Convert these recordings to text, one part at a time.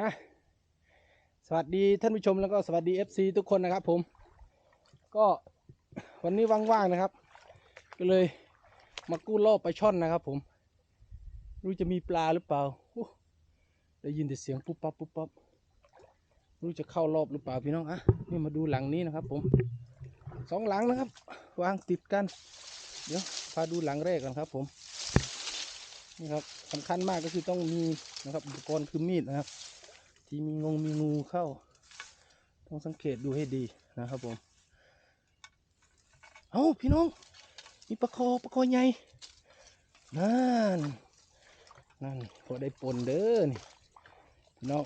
อะสวัสดีท่านผู้ชมแล้วก็สวัสดี FC ทุกคนนะครับผม ก็วันนี้ว่างๆนะครับ ก็เลยมากู้รอบไปลาช่อนนะครับผม รู้จะมีปลาหรือเปล่า ได้ยินแต่เสียงปุ๊บปั๊บปุ๊บปั๊บรู้จะเข้ารอบหรือเปล่าพี่น้องอะนี่มาดูหลังนี้นะครับผมสองหลังนะครับ วางติดกัน เดี๋ยวพาดูหลังแรกกันครับผมนี่ครับสำคัญมากก็คือต้องมีนะครับอุปกรณ์คือมีดนะครับ ที่มีงงมีงูเข้า ต้องสังเกตดูให้ดีนะครับผม เอาพี่น้อง มีปลาคอปลาคอใหญ่ นั่น นั่นพอได้ปนเด้อนี่พี่น้อง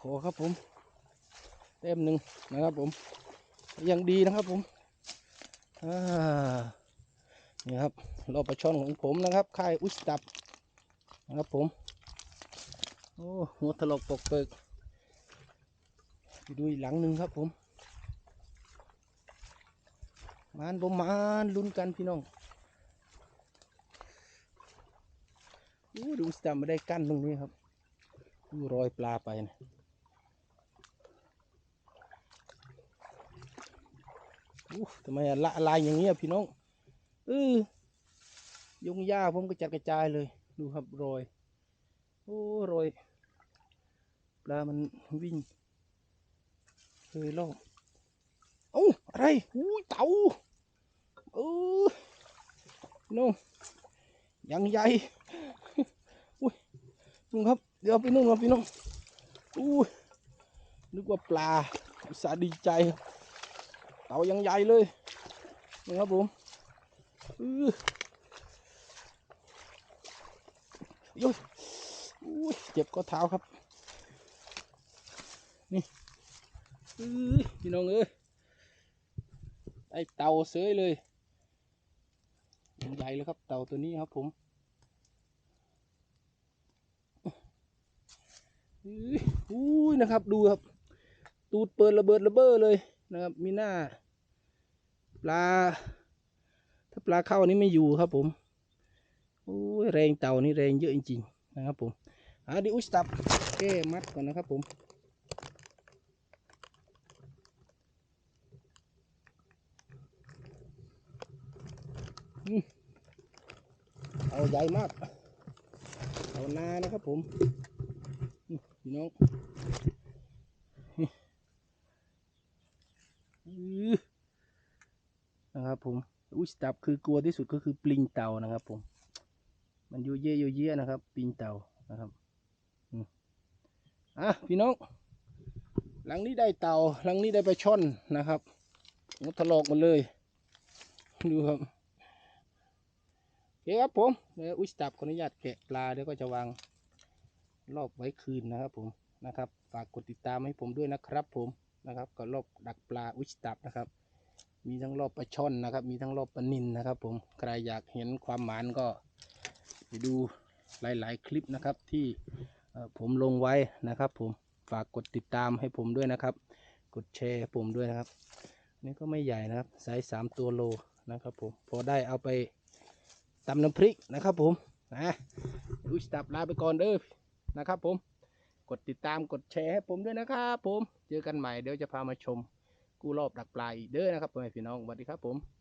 ขอครับผมเต็มหนึ่งนะครับผม ยังดีนะครับผมอ่านี่ครับรอบปลาช่อนของผมนะครับ ค่ายอุสตับ ครับผม โอ้หัวถลอกปกเปิกไปดูอีกหลังหนึ่งครับผมมานบ่มานลุ้นกันพี่น้องอู้ดูสตาร์ไม่ได้กั้นตรงนี้ครับดูรอยปลาไปนะอู้ทำไมละลายอย่างเงี้ยพี่น้องเออยงหญ้าผมก็จัดกระจายเลย ดูครับรอย โอ้รอย ปลามันวิ่งเคยล่องเอ้าอะไรอู้เต่าเออน้องยังใหญ่อุ้ยนุ่งครับ เดี๋ยวไปนุ่งครับพี่น้องอู้นึกว่าปลาอุตส่าห์ดีใจเต่ายังใหญ่เลยนะครับผมเออโยุ้ยเจ็บก็เท้าครับ นี่พี่น้องเอ้ยได้เต่าเสยเลยใหญ่เลยครับ เต่าตัวนี้ครับผมอื้ออุ้ยนะครับ ดูครับ ตูดเปิดระเบิดระเบ้อเลยนะครับ มีหน้า ปลา ถ้าปลาเข้านี่ไม่อยู่ครับผม โอ้ยแรงเต่านี่แรงเยอะจริงๆนะครับผมอะดิอุสตับแก้มัดก่อนนะครับผมเอาใหญ่มากเอานานะครับผมพี่น้องนี่อื้อนะครับผมอุ้ยตับคือกลัวที่สุดก็คือปลิงเต่านะครับผม มันอยู่เย่อยู่เย่นะครับปลิงเต่านะครับอะพี่น้อง หลังนี้ได้เต่า หลังนี้ได้ปลาช่อนนะครับงดถลอกหมดเลย ดูครับโอเคครับผมเดี๋ยวอุ้ยตับขออนุญาตแกะปลาเดี๋ยวก็จะวางรอบไว้คืนนะครับผมนะครับฝากกดติดตามให้ผมด้วยนะครับ ผมนะครับก็รอบดักปลาอุ้ยตับนะครับ มีทั้งรอบปลาช่อนนะครับ มีทั้งรอบปลานินนะครับ ผมใครอยากเห็นความหมานก็ ไปดูหลาย ๆ คลิปนะครับที่ผมลงไว้นะครับ ผมฝากกดติดตามให้ผมด้วยนะครับ กดแชร์ผมด้วยนะครับ นี่ก็ไม่ใหญ่นะครับไซส์สามตัวโลนะครับผมพอได้เอาไปตำน้ำพริกนะครับ ผมนะอุ้ยตับลาไปก่อนเด้อนะครับผมกดติดตามกดแชร์ให้ผมด้วยนะครับผม เจอกันใหม่เดี๋ยวจะพามาชมกู้รอบดักปลาอีกเด้อนะครับพ่อแม่พี่น้องสวัสดีครับผม